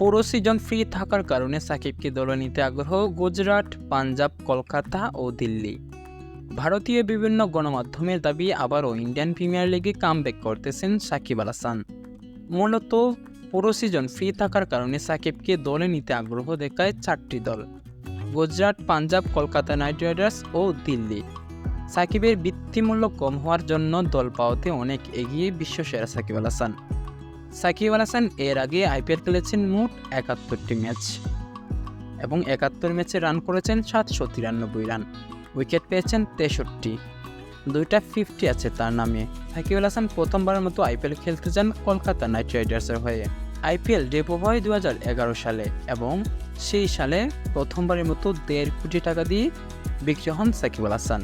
পুরো season free থাকার কারণে সাকিবকে দলে নিতে আগ্রহ গুজরাট, পাঞ্জাব, কলকাতা ও দিল্লি। ভারতীয় বিভিন্ন গণমাধ্যমের দাবি আবারও ইন্ডিয়ান প্রিমিয়ার লিগে কামব্যাক করতেছেন সাকিব আল হাসান। মূলত পুরো সিজন ফ্রি থাকার কারণে সাকিবকে দলে নিতে আগ্রহ দেখায় চারটি দল, গুজরাট, পাঞ্জাব, কলকাতা নাইট রাইডার্স ও দিল্লি। সাকিবের বৃত্তিমূল্য কম হওয়ার জন্য দল পাওয়াতে অনেক এগিয়ে বিশ্বসেরা সাকিব আল হাসান। সাকিব আল হাসান এর আগে আইপিএল খেলেছেন মোট একাত্তরটি ম্যাচ এবং একাত্তর ম্যাচে রান করেছেন সাতশো তিরানব্বই রান। উইকেট পেয়েছেন তেষট্টি। দুইটা ফিফটি আছে তার নামে। সাকিব আল হাসান প্রথমবারের মতো আইপিএল খেলতে যান কলকাতা নাইট রাইডার্সের হয়ে। আইপিএল ডেপো হয় দু হাজার এগারো সালে এবং সেই সালে প্রথমবারের মতো দেড় কোটি টাকা দিয়ে বিক্রি হন সাকিব আল হাসান।